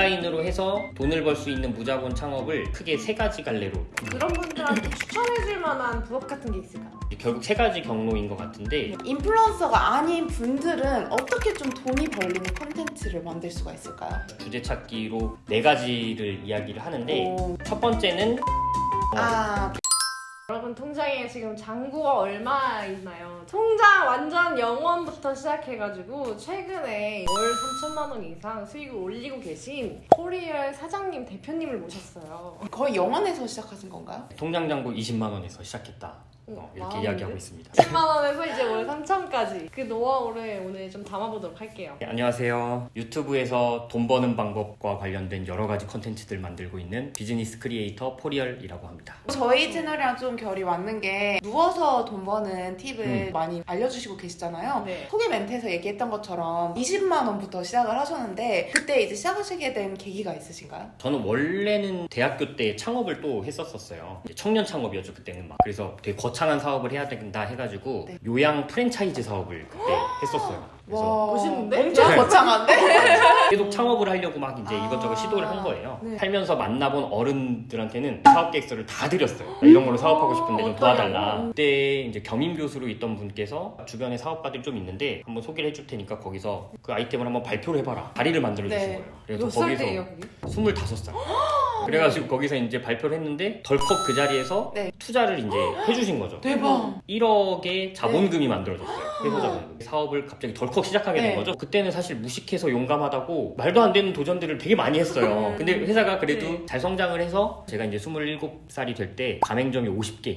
온라인으로 해서 돈을 벌 수 있는 무자본 창업을 크게 세 가지 갈래로 그런 분들한테 추천해줄 만한 부업 같은 게 있을까요? 결국 세 가지 경로인 것 같은데 인플루언서가 아닌 분들은 어떻게 좀 돈이 벌리는 컨텐츠를 만들 수가 있을까요? 주제 찾기로 네 가지를 이야기를 하는데 오. 첫 번째는 아, 여러분 통장에 지금 잔고가 얼마 있나요? 통장 완전 0원부터 시작해가지고 최근에 월 3천만 원 이상 수익을 올리고 계신 코리얼 사장님 대표님을 모셨어요. 거의 영원에서 시작하신 건가요? 통장 잔고 20만 원에서 시작했다 어, 이렇게 와, 이야기하고? 있습니다. 10만 원에서 이제 월 3천까지 그 노하우를 오늘 좀 담아보도록 할게요. 네, 안녕하세요. 유튜브에서 돈 버는 방법과 관련된 여러 가지 컨텐츠들 만들고 있는 비즈니스 크리에이터 포리얼이라고 합니다. 저희 채널이랑 좀 결이 맞는 게 누워서 돈 버는 팁을 음. 많이 알려주시고 계시잖아요. 네. 소개 멘트에서 얘기했던 것처럼 20만 원부터 시작을 하셨는데 그때 이제 시작하시게 된 계기가 있으신가요? 저는 원래는 대학교 때 창업을 또 했었었어요. 청년 창업이었죠 그때는 막. 그래서 되게 거 창한 사업을 해야 된다 해가지고 네. 요양 프랜차이즈 사업을 그때 했었어요. 그래서 멋있는데? 엄청 거창한데? 계속 창업을 하려고 막 이제 아. 이것저것 시도를 한 거예요. 네. 살면서 만나본 어른들한테는 사업 계획서를 다 드렸어요. 나 이런 걸로 사업하고 싶은데 좀 도와달라. 그때 이제 겸임 교수로 있던 분께서 주변에 사업가들이 좀 있는데 한번 소개를 해줄 테니까 거기서 그 아이템을 한번 발표를 해봐라. 자리를 만들어 주신 네. 거예요. 그래서 몇 거기서 때예요, 그게? 25살. 그래가지고 거기서 이제 발표를 했는데 덜컥 그 자리에서 네. 투자를 이제 해주신 거죠. 대박. 1억의 자본금이 만들어졌어요. 회사 자본금. 사업을 갑자기 덜컥 시작하게 된 네. 거죠. 그때는 사실 무식해서 용감하다고 말도 안 되는 도전들을 되게 많이 했어요. 근데 회사가 그래도 네. 잘 성장을 해서 제가 이제 27살이 될 때 가맹점이 50개가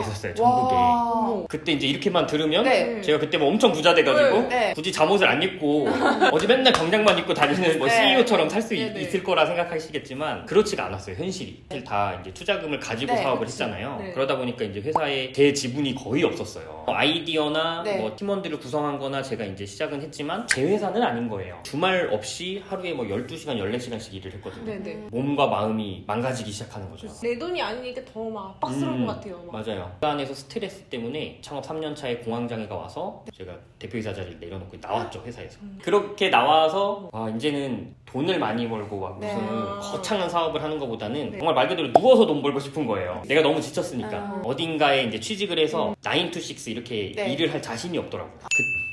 있었어요. 전국에. 와. 그때 이제 이렇게만 들으면 네. 제가 그때 뭐 엄청 부자 돼가지고 네. 굳이 잠옷을 안 입고 어제 맨날 정장만 입고 다니는 뭐 네. CEO처럼 살수 네, 네. 있을 거라 생각하시겠지만 그렇지가 않았어요 현실이 사실 다 이제 투자금을 가지고 네, 사업을 그치. 했잖아요 네. 그러다 보니까 이제 회사에 제 지분이 거의 없었어요 아이디어나 네. 뭐 팀원들을 구성한 거나 제가 이제 시작은 했지만 제 회사는 아닌 거예요 주말 없이 하루에 뭐 12시간 14시간씩 일을 했거든요 네네. 몸과 마음이 망가지기 시작하는 거죠 내 돈이 아니니까 더 막 압박스러운 음, 것 같아요. 막. 맞아요. 그 안에서 스트레스 때문에 창업 3년 차에 공황장애가 와서 제가 대표이사 자리를 내려놓고 나왔죠 회사에서. 그렇게 나와서 아 이제는 돈을 많이 벌고 막 무슨 네. 거창한 사업을 하는 것보다는 네. 정말 말 그대로 누워서 돈 벌고 싶은 거예요. 내가 너무 지쳤으니까 아. 어딘가에 이제 취직을 해서 9 to 6 이렇게 네. 일을 할 자신이 없더라고요.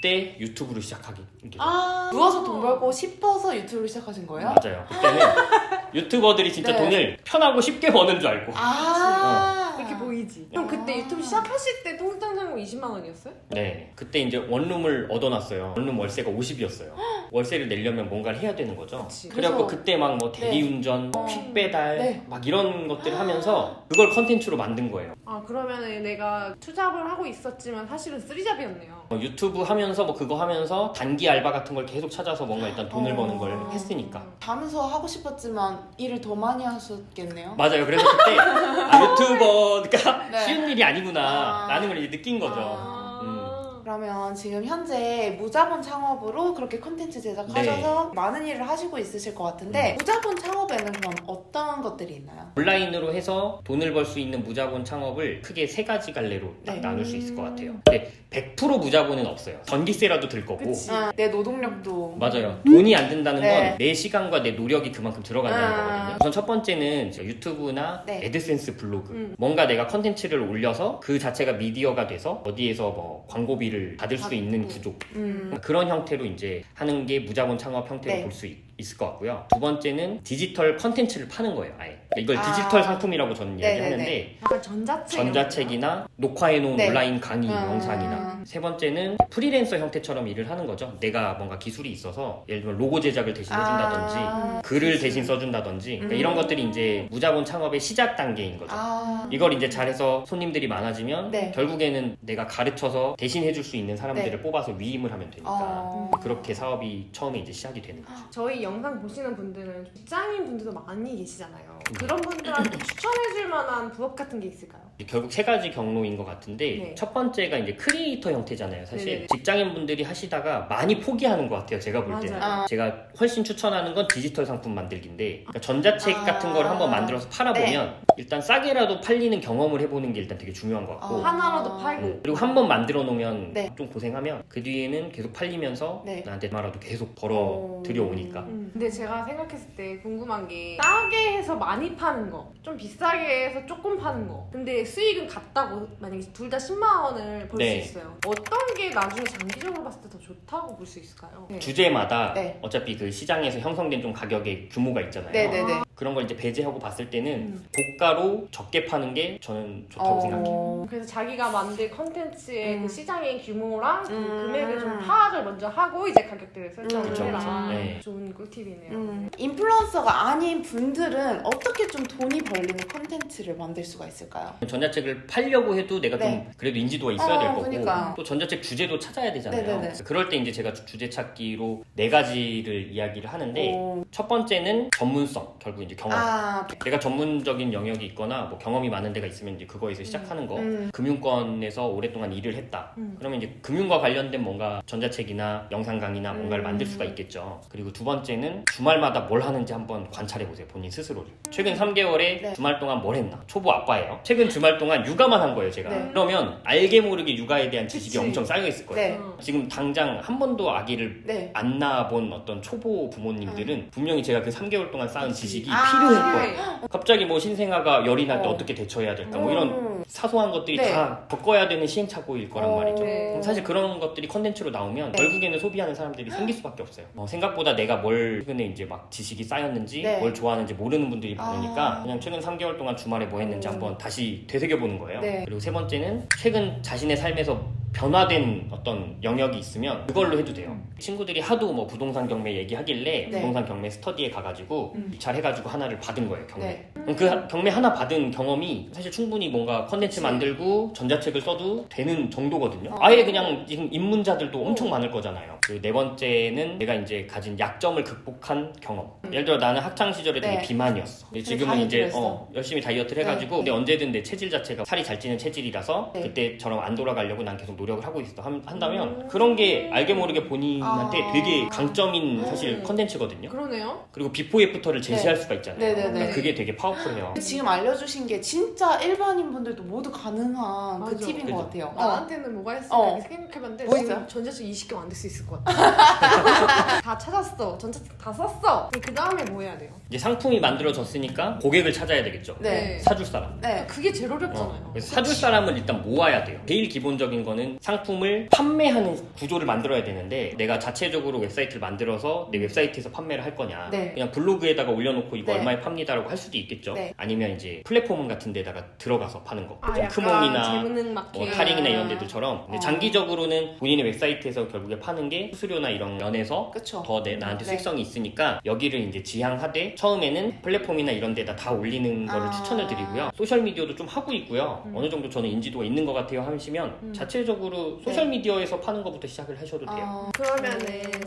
그때 유튜브를 시작하게 된 거예요. 아, 누워서 돈 벌고 싶어서 유튜브를 시작하신 거예요? 맞아요. 그때는 유튜버들이 진짜 네. 돈을 편하고 쉽게 버는 줄 알고. 아. 그 보이지. 그럼 아. 그때 유튜브 시작하실 때 통장 잔고 20만 원이었어요? 네. 그때 이제 원룸을 얻어놨어요. 원룸 월세가 50이었어요. 월세를 내려면 뭔가를 해야 되는 거죠. 그치. 그래갖고 그래서- 그때 막 뭐 대리운전, 어. 퀵배달, 네. 막 이런 것들 을 하면서 그걸 컨텐츠로 만든 거예요. 아 그러면은 내가 투잡을 하고 있었지만 사실은 쓰리잡이었네요. 뭐 유튜브 하면서 뭐 그거 하면서 단기 알바 같은 걸 계속 찾아서 뭔가 일단 돈을 어. 버는 걸 했으니까. 자면서 하고 싶었지만 일을 더 많이 하셨겠네요. 맞아요. 그래서 그때 아, 유튜버가 네. 쉬운 일이 아니구나 아. 라는 걸 이제 느낀 거죠. 아. 음. 그러면 지금 현재 무자본 창업으로 그렇게 컨텐츠 제작하셔서 네. 많은 일을 하시고 있으실 것 음. 같은데 무자본 창업에는 그럼 어떤 것들이 있나요? 온라인으로 해서 돈을 벌 수 있는 무자본 창업을 크게 세 가지 갈래로 딱 네. 나눌 수 있을 것 같아요. 근데 100% 무자본은 없어요. 전기세라도 들 거고. 그치. 아, 내 노동력도 맞아요. 돈이 안 든다는 네. 건내 시간과 내 노력이 그만큼 들어간다는 아. 거거든요. 우선 첫 번째는 저 유튜브나 네. 애드센스 블로그. 음. 뭔가 내가 컨텐츠를 올려서 그 자체가 미디어가 돼서 어디에서 뭐 광고비를 받을 수. 있는 구조. 음. 그런 형태로 이제 하는 게 무자본 창업 형태로 네. 볼수 있 을 것 같고요. 두 번째는 디지털 컨텐츠를 파는 거예요. 아예. 이걸 아. 디지털 상품이라고 저는 네네네. 이야기하는데 약간 전자책. 전자책이나 녹화해놓은 네. 온라인 강의 음. 영상이나 세 번째는 프리랜서 형태처럼 일을 하는 거죠. 내가 뭔가 기술이 있어서 예를 들면 로고 제작을 대신 해준다든지 아, 글을. 대신 써준다든지 그러니까 음. 이런 것들이 이제 무자본 창업의 시작 단계인 거죠. 아. 이걸 이제 잘해서 손님들이 많아지면 네. 결국에는 내가 가르쳐서 대신 해줄 수 있는 사람들을 네. 뽑아서 위임을 하면 되니까 어. 그렇게 사업이 처음에 이제 시작이 되는 거죠. 저희 영상 보시는 분들은 직장인 분들도 많이 계시잖아요. 음. 그런 분들한테 추천해줄 만한 부업 같은 게 있을까요? 이제 결국 세 가지 경로인 것 같은데 네. 첫 번째가 이제 크리에이터 형태잖아요. 사실 네네. 직장인분들이 하시다가 많이 포기하는 것 같아요. 제가 볼 때는. 맞아요. 아. 제가 훨씬 추천하는 건 디지털 상품 만들기인데 그러니까 전자책 아. 같은 걸 한번 만들어서 팔아보면 일단 싸게라도 팔리는 경험을 해보는 게 일단 되게 중요한 것 같고 아. 하나라도 팔고 음, 그리고 한 번 만들어 놓으면 네. 좀 고생하면 그 뒤에는 계속 팔리면서 네. 나한테 말라도 계속 벌어 오. 들여오니까 음. 근데 제가 생각했을 때 궁금한 게 싸게 해서 많이 파는 거, 좀 비싸게 해서 조금 파는 거. 근데 수익은 같다고 만약에 둘 다 10만 원을 벌 수 네. 있어요. 어떤 게 나중에 장기적으로 봤을 때 더 좋다고 볼 수 있을까요? 네. 주제마다 네. 어차피 그 시장에서 형성된 좀 가격의 규모가 있잖아요. 네네네. 그런 걸 이제 배제하고 봤을 때는 음. 고가로 적게 파는 게 저는 좋다고 생각해요. 어. 그래서 자기가 만든 컨텐츠의 음. 그 시장의 규모랑 그 음. 금액을 좀 파악을 먼저 하고 이제 가격대를 설정을 그쵸, 해라. 그쵸. 네. 좋은 꿀팁이네요. 음, 인플루언서가 아닌 분들은 어떻게 좀 돈이 벌리는 컨텐츠를 만들 수가 있을까요? 전자책을 팔려고 해도 내가 좀 네. 그래도 인지도가 있어야 어, 될 거고 그러니까요. 또 전자책 주제도 찾아야 되잖아요. 네네네. 그래서 그럴 때 이제 제가 주제 찾기로 네 가지를 이야기를 하는데 오. 첫 번째는 전문성, 결국 이제 경험. 아, 내가 전문적인 영역이 있거나 뭐 경험이 많은 데가 있으면 이제 그거에서 시작하는 거. 음. 금융권에서 오랫동안 일을 했다. 음. 그러면 이제 금융과 관련된 뭔가 전자책이나 영상 강의나 뭔가를 음. 만들 수가 있겠죠. 그리고 두 번째는 주말마다 뭘 하는지 한번 관찰해 보세요. 본인 스스로를. 최근 3개월에 네. 주말 동안 뭘 했나? 초보 아빠예요. 최근 주말 동안 육아만 한 거예요, 제가. 네. 그러면 알게 모르게 육아에 대한 지식이 그치. 엄청 쌓여 있을 거예요. 네. 어. 지금 당장 한 번도 아기를 네. 안 낳아본 어떤 초보 부모님들은 분명히 제가 그 3개월 동안 쌓은 지식이 아. 필요할 거예요. 네. 갑자기 뭐 신생아가 열이 날 때 어. 어. 떻게 대처해야 될까 뭐 이런 음. 사소한 것들이 네. 다 겪어야 되는 시행착오일 거란 어. 말이죠. 네. 사실 그런 것들이 컨텐츠로 나오면 네. 결국에는 소비하는 사람들이 생길 수밖에 없어요. 어, 생각보다 내가 뭘 최근에 이제 막 지식이 쌓였는지 네. 뭘 좋아하는지 모르는 분들이 많으니까 아. 그냥 최근 3개월 동안 주말에 뭐 했는지 음. 한번 다시 되새겨 보는 거예요. 네. 그리고 세 번째는 최근 자신의 삶에서 변화된 어떤 영역이 있으면 그걸로 해도 돼요. 친구들이 하도 뭐 부동산 경매 얘기하길래 네. 부동산 경매 스터디에 가가지고 음. 잘 해가지고 하나를 받은 거예요 경매. 네. 그럼 그 하- 경매 하나 받은 경험이 사실 충분히 뭔가 컨텐츠 그치. 만들고 전자책을 써도 되는 정도거든요. 어. 아예 그냥 지금 입문자들도 엄청 많을 거잖아요. 그네 번째는 내가 이제 가진 약점을 극복한 경험. 예를 들어 나는 학창 시절에 되게 네. 비만이었어. 근데 지금은 이제 다이어트를. 어, 열심히 다이어트를 해가지고 근데 언제든 내 체질 자체가 살이 잘 찌는 체질이라서 네. 그때처럼 안 돌아가려고 난 계속 노력을 하고 있어. 함- 한다면 음. 그런 게 알게 모르게 본인한테 아. 되게 강점인 사실 음. 컨텐츠거든요. 그러네요. 그리고 비포 애프터를 제시할 수가 있잖아요. 네네네. 그러니까 그게 되게 파워풀해요. 지금 알려주신 게 진짜 일반인 분들도 모두 가능한 그 맞아. 팁인 그죠. 것 같아요. 어. 나한테는 뭐가 있을까 어. 이렇게 생각해봤는데 뭐 있어요? 전자책 20개 만들 수 있을 것 다 찾았어. 전자책 다 썼어. 그 다음에 뭐 해야 돼요? 이제 상품이 만들어졌으니까 고객을 찾아야 되겠죠. 네. 사줄 사람. 네. 그게 제일 어렵잖아요. 어, 그래서 사줄 사람을 일단 모아야 돼요. 제일 기본적인 거는 상품을 판매하는 구조를 만들어야 되는데 내가 자체적으로 웹사이트를 만들어서 내 웹사이트에서 판매를 할 거냐. 네. 그냥 블로그에다가 올려놓고 이거 네. 얼마에 팝니다라고 할 수도 있겠죠. 네. 아니면 이제 플랫폼 같은 데다가 들어가서 파는 거. 아, 좀 약간 크몽이나 마켓. 뭐 타링이나 이런 데들처럼 근데 어. 장기적으로는 본인의 웹사이트에서 결국에 파는 게 수수료나 이런 면에서 그쵸. 더 내, 나한테 네. 수익성이 있으니까 여기를 이제 지향하되 처음에는 플랫폼이나 이런 데다 다 올리는 거를 아. 추천을 드리고요. 소셜 미디어도 좀 하고 있고요. 음. 어느 정도 저는 인지도가 있는 것 같아요 하시면 음. 자체적으로 소셜 미디어에서 파는 것부터 시작을 하셔도 돼요. 어, 그러면은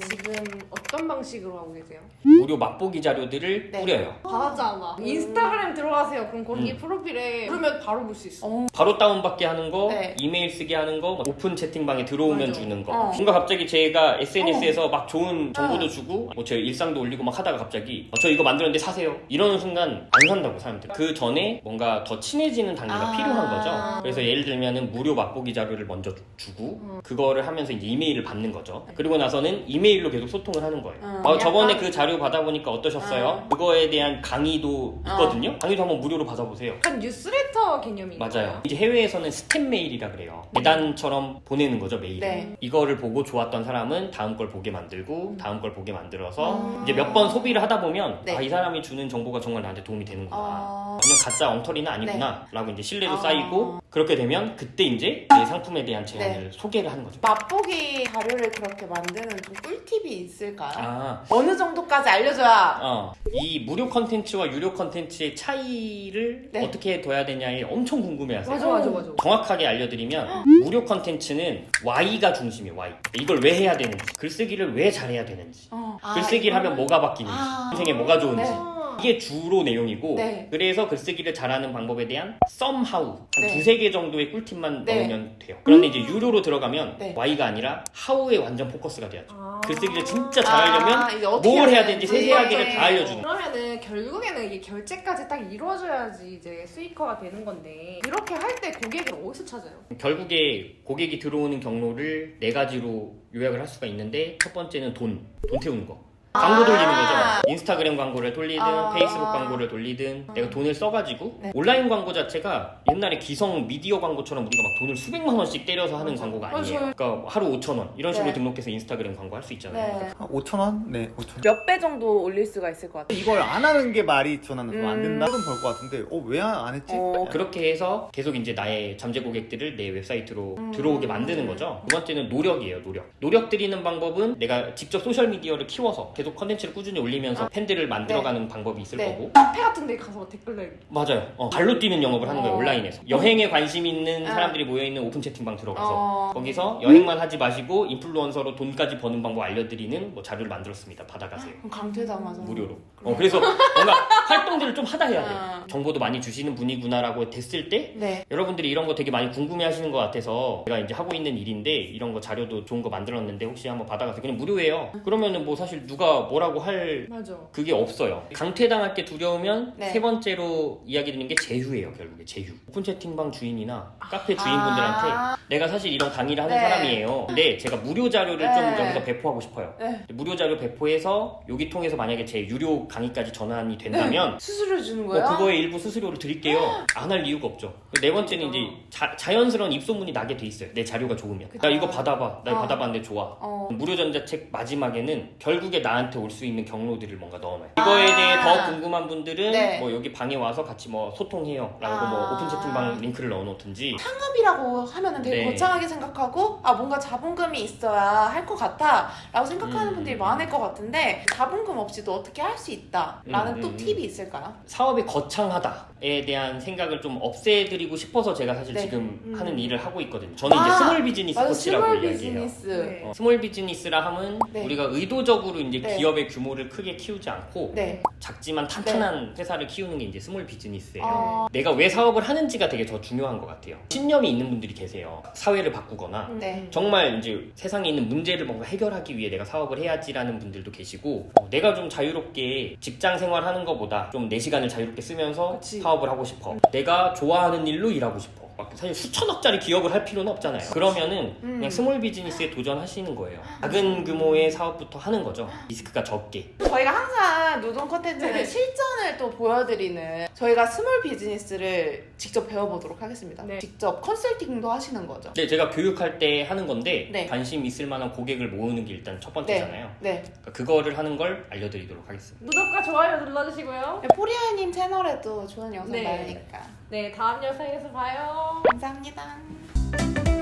지금 어떤 방식으로 하고 계세요? 무료 맛보기 자료들을 네. 뿌려요. 바라잖아. 인스타그램 들어가세요. 그럼 거기 음. 프로필에 그러면 바로 볼 수 있어. 어. 바로 다운받게 하는 거, 네. 이메일 쓰게 하는 거, 뭐 오픈 채팅방에 들어오면 맞아. 주는 거. 어. 뭔가 갑자기 제가 SNS에서 막 좋은 정보도 어. 주고, 뭐 제 일상도 올리고 막 하다가 갑자기 어, 저 이거 만들었는데 사세요. 이러는 순간 안 산다고 사람들. 그 전에 뭔가 더 친해지는 단계가 아. 필요한 거죠. 그래서 예를 들면은 무료 맛보기 자료를 먼저 주- 주고 음. 그거를 하면서 이제 이메일을 받는 거죠. 그리고 나서는 이메일로 계속 소통을 하는 거예요. 음, 어, 저번에 약간- 그 자료 받아보니까 어떠셨어요? 음. 그거에 대한 강의도 어. 있거든요. 강의도 한번 무료로 받아보세요. 약간 뉴스레터 개념인 맞아요. 이제 해외에서는 스템 메일이라 그래요. 예단처럼 보내는 거죠 메일. 네. 이거를 보고 좋았던 사람은 다음 걸 보게 만들고 다음 걸 보게 만들어서 음. 이제 몇 번 소비를 하다 보면 네. 아 이 사람이 주는 정보가 정말 나한테 도움이 되는구나. 어, 그냥 가짜 엉터리는 아니구나 라고 이제 신뢰도 어. 쌓이고 그렇게 되면 그때 이제 내 상품에 대한 제안을 소개를 하는 거죠. 맛보기 자료를 그렇게 만드는 좀 꿀팁이 있을까요? 아, 어느 정도까지 알려줘야 어, 이 무료 컨텐츠와 유료 컨텐츠의 차이를 네. 어떻게 둬야 되냐에 엄청 궁금해하세요. 맞아 맞아 맞아. 정확하게 알려드리면 무료 컨텐츠는 Y가 중심이에요. Y. 이걸 왜 해야 되는지, 글쓰기를 왜 잘해야 되는지, 어. 아, 글쓰기를 이거는- 하면 뭐가 바뀌는지, 아. 인생에 뭐가 좋은지. 네. 아. 이게 주로 내용이고 네. 그래서 글쓰기를 잘하는 방법에 대한 somehow 한 네. 두세 개 정도의 꿀팁만 네. 넣으면 돼요. 그런데 이제 유료로 들어가면 네. Y가 아니라 how에 완전 포커스가 돼야죠. 아. 글쓰기를 진짜 잘하려면 아, 이제 어떻게 뭘 해야 되는지. 세세하게를 네. 다 알려주는 그러면은 결국에는 이게 결제까지 딱 이루어져야지 이제 수익화가 되는 건데 이렇게 할 때 고객을 어디서 찾아요? 결국에 고객이 들어오는 경로를 네 가지로 요약을 할 수가 있는데 첫 번째는 돈, 돈 태우는 거. 광고 아. 돌리는 거죠. 인스타그램 광고를 돌리든 아. 페이스북 광고를 돌리든 내가 돈을 써가지고 네. 온라인 광고 자체가 옛날에 기성 미디어 광고처럼 우리가 막 돈을 수백만 원씩 때려서 하는 맞아. 광고가. 아니에요. 그러니까 하루 5천 원 이런 식으로 네. 등록해서 인스타그램 광고 할 수 있잖아요. 네. 한 5천 원? 네, 5천 원. 몇 배 정도 올릴 수가 있을 것 같아요. 이걸 안 하는 게 말이 저는 좀안 음. 된다. 돈 벌 것 같은데, 어, 왜 안 했지? 어, 그렇게 해서 계속 이제 나의 잠재 고객들을 내 웹사이트로 음. 들어오게 만드는 거죠. 두 번째는 노력이에요, 노력. 노력 들이는 방법은 내가 직접 소셜 미디어를 키워서 계속 컨텐츠를 꾸준히 올리면서 팬들을 만들어가는 방법이 있을 네. 거고. 카페 같은 데 가서 댓글 달기 맞아요. 어, 발로 뛰는 영업을 하는 거예요, 어. 온라인에서. 여행에 관심 있는 아. 사람들이 모여있는 오픈 채팅방 들어가서. 어. 거기서 여행만 하지 마시고 인플루언서로 돈까지 버는 방법 알려드리는 뭐 자료를 만들었습니다. 받아가세요. 그럼 강퇴당하죠. 무료로. 어, 그래서 뭔가 활동들을 좀 하다 해야 돼요. 아. 정보도 많이 주시는 분이구나라고 됐을 때 네. 여러분들이 이런 거 되게 많이 궁금해 하시는 것 같아서 제가 이제 하고 있는 일인데 이런 거 자료도 좋은 거 만들었는데 혹시 한번 받아가세요. 그냥 무료예요. 그러면은 뭐 사실 누가 뭐라고 할 맞아 그게 없어요. 강퇴당할 게 두려우면 네. 세 번째로 이야기 드리는 게 제휴예요, 결국에 제휴. 오픈 채팅방 주인이나 카페 주인분들한테 아. 내가 사실 이런 강의를 하는 네. 사람이에요. 근데 제가 무료 자료를 좀 네. 여기서 배포하고 싶어요. 네. 무료 자료 배포해서 여기 통해서 만약에 제 유료 강의까지 전환이 된다면 수수료 주는 뭐 거예요? 그거에 일부 수수료를 드릴게요. 안 할 이유가 없죠. 네 번째는 이제 자, 자연스러운 입소문이 나게 돼 있어요. 내 자료가 좋으면. 나 이거 받아봐. 나 이거 어. 받아봤는데 좋아. 어. 무료 전자책 마지막에는 결국에 나한테 올 수 있는 경로들을 뭔가 넣어놔요. 이거에 대해 더 궁금한 분들은 네. 뭐 여기 방에 와서 같이 뭐 소통해요. 라고 아. 뭐 오픈 채팅방 링크를 넣어놓든지. 창업이라고 하면은 되게 네. 거창하게 생각하고 아 뭔가 자본금이 있어야 할 것 같아 라고 생각하는 음. 분들이 많을 것 같은데 자본금 없이도 어떻게 할 수 있다 라는 음, 또 음, 팁이 있을까요? 사업이 거창하다 에 대한 생각을 좀 없애드리고 싶어서 제가 사실 네. 지금 음. 하는 일을 하고 있거든요. 저는 아, 이제 스몰 비즈니스 맞아 코치라고 스몰 이야기해요. 비즈니스 네. 어, 스몰 비즈니스라 함은 네. 우리가 의도적으로 이제 네. 기업의 규모를 크게 키우지 않고 네. 작지만 탄탄한 회사를 키우는 게 이제 스몰 비즈니스예요. 어, 내가 왜 사업을 하는지가 되게 더 중요한 것 같아요. 신념이 있는 분들이 계세요. 사회를 바꾸거나 네. 정말 이제 세상에 있는 문제를 뭔가 해결하기 위해 내가 사업을 해야지라는 분들도 계시고 어, 내가 좀 자유롭게 직장 생활하는 것보다 좀 내 시간을 자유롭게 쓰면서 그치. 사업 을 하고 싶어. 내가 좋아하는 일로 일하고 싶어. 막 사실 수천억짜리 기업을 할 필요는 없잖아요. 그러면은 음. 그냥 스몰 비즈니스에 도전하시는 거예요. 작은 규모의 사업부터 하는 거죠. 리스크가 적게. 저희가 항상 노동 컨텐츠는 네. 실전을 또 보여드리는 저희가 스몰 비즈니스를 직접 배워보도록 하겠습니다. 네. 직접 컨설팅도 하시는 거죠. 네, 제가 교육할 때 하는 건데 네. 관심 있을 만한 고객을 모으는 게 일단 첫 번째잖아요. 네. 그러니까 그거를 하는 걸 알려드리도록 하겠습니다. 구독과 좋아요 눌러주시고요 포리아님 채널에도 좋은 영상 네. 많으니까. 네 다음 영상에서 봐요 감사합니다.